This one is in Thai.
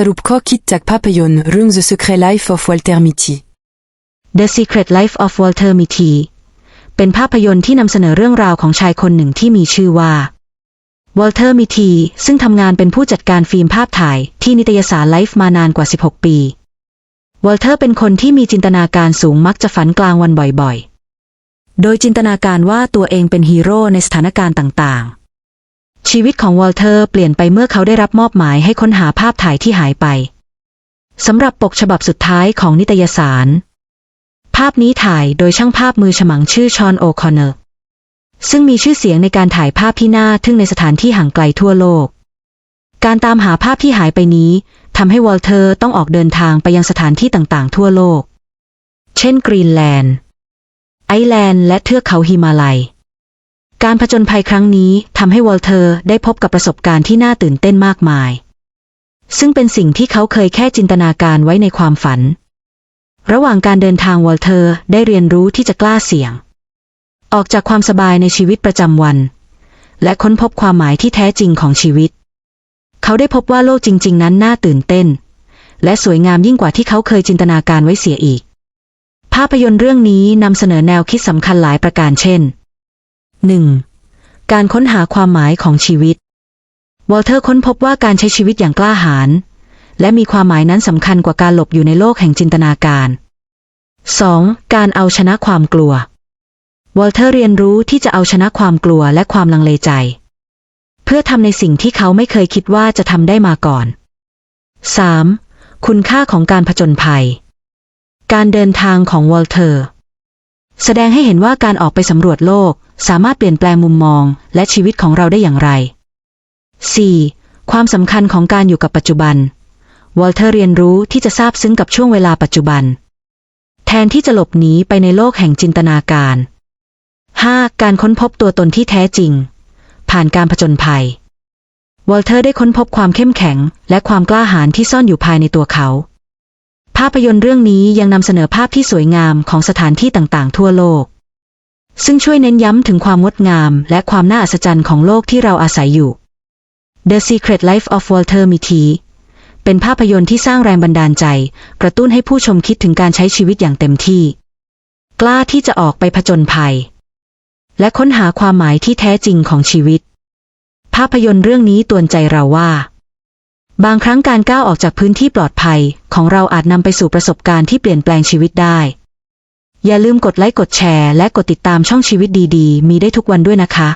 สรุปข้อคิดจากภาพยนตร์เรื่อง The Secret Life of Walter Mitty The Secret Life of Walter Mitty เป็นภาพยนตร์ที่นำเสนอเรื่องราวของชายคนหนึ่งที่มีชื่อว่า Walter Mitty ซึ่งทำงานเป็นผู้จัดการฟิล์มภาพถ่ายที่นิตยสาร Life มานานกว่า 16 ปี Walter เป็นคนที่มีจินตนาการสูงมักจะฝันกลางวันบ่อยๆ โดยจินตนาการว่าตัวเองเป็นฮีโร่ในสถานการณ์ต่างๆ ชีวิตของวอลเทอร์เปลี่ยนไปเมื่อเขาได้รับมอบหมายให้ค้นหาภาพถ่ายที่หายไปสำหรับปกฉบับสุดท้ายของนิตยสาร ภาพนี้ถ่ายโดยช่างภาพมือฉมังชื่อชอนโอคอนเนอร์ซึ่งมีชื่อเสียงในการถ่ายภาพที่น่าทึ่งในสถานที่ห่างไกลทั่วโลก การตามหาภาพที่หายไปนี้ทำให้วอลเทอร์ต้องออกเดินทางไปยังสถานที่ต่างๆ ทั่วโลก เช่นกรีนแลนด์ ไอแลนด์และเทือกเขาฮิมาลัย การผจญภัยครั้งนี้ทำให้วอลเทอร์ได้พบกับประสบการณ์ที่น่าตื่นเต้นมากมาย ซึ่งเป็นสิ่งที่เขาเคยแค่จินตนาการไว้ในความฝัน ระหว่างการเดินทางวอลเทอร์ได้เรียนรู้ที่จะกล้าเสี่ยง ออกจากความสบายในชีวิตประจำวัน และค้นพบความหมายที่แท้จริงของชีวิต เขาได้พบว่าโลกจริง ๆ นั้นน่าตื่นเต้น และสวยงามยิ่งกว่าที่เขาเคยจินตนาการไว้เสียอีก ภาพยนตร์เรื่องนี้นำเสนอแนวคิดสำคัญหลายประการเช่น 1. การค้นหาความหมายของชีวิต วอลเทอร์ค้นพบว่าการใช้ชีวิตอย่างกล้าหาญและมีความหมายนั้นสำคัญกว่าการหลบอยู่ในโลกแห่งจินตนาการ 2. การเอาชนะความกลัว วอลเทอร์เรียนรู้ที่จะเอาชนะความกลัวและความลังเลใจ เพื่อทำในสิ่งที่เขาไม่เคยคิดว่าจะทำได้มาก่อน 3. คุณค่าของการผจญภัย การเดินทางของวอลเทอร์ แสดงให้เห็นว่าการออกไปสำรวจโลก สามารถเปลี่ยนแปลงมุมมองและชีวิตของเราได้อย่างไร 4. ความสำคัญของการอยู่กับปัจจุบัน วอลเทอร์เรียนรู้ที่จะซาบซึ้งกับช่วงเวลาปัจจุบัน แทนที่จะหลบหนีไปในโลกแห่งจินตนาการ 5. การค้นพบตัวตนที่แท้จริง ผ่านการผจญภัยวอลเทอร์ได้ค้นพบความเข้มแข็ง และความกล้าหาญที่ซ่อนอยู่ภายในตัวเขา ภาพยนตร์เรื่องนี้ยังนำเสนอภาพที่สวยงามของสถานที่ต่างๆ ทั่วโลก ซึ่งช่วยเน้นย้ำถึงความงดงาม และความน่าอัศจรรย์ของโลกที่เราอาศัยอยู่ The Secret Life of Walter Mitty เป็นภาพยนตร์ที่สร้างแรงบันดาลใจ กระตุ้นให้ผู้ชมคิดถึงการใช้ชีวิตอย่างเต็มที่ กล้าที่จะออกไปผจญภัย และค้นหาความหมายที่แท้จริงของชีวิต ภาพยนตร์เรื่องนี้ตวนใจเราว่า บางครั้งการก้าวออกจากพื้นที่ปลอดภัยของเราอาจนำไปสู่ประสบการณ์ที่เปลี่ยนแปลงชีวิตได้ อย่าลืมกดไลค์กดแชร์และกดติดตามช่องชีวิตดีๆ มีได้ทุกวันด้วยนะคะ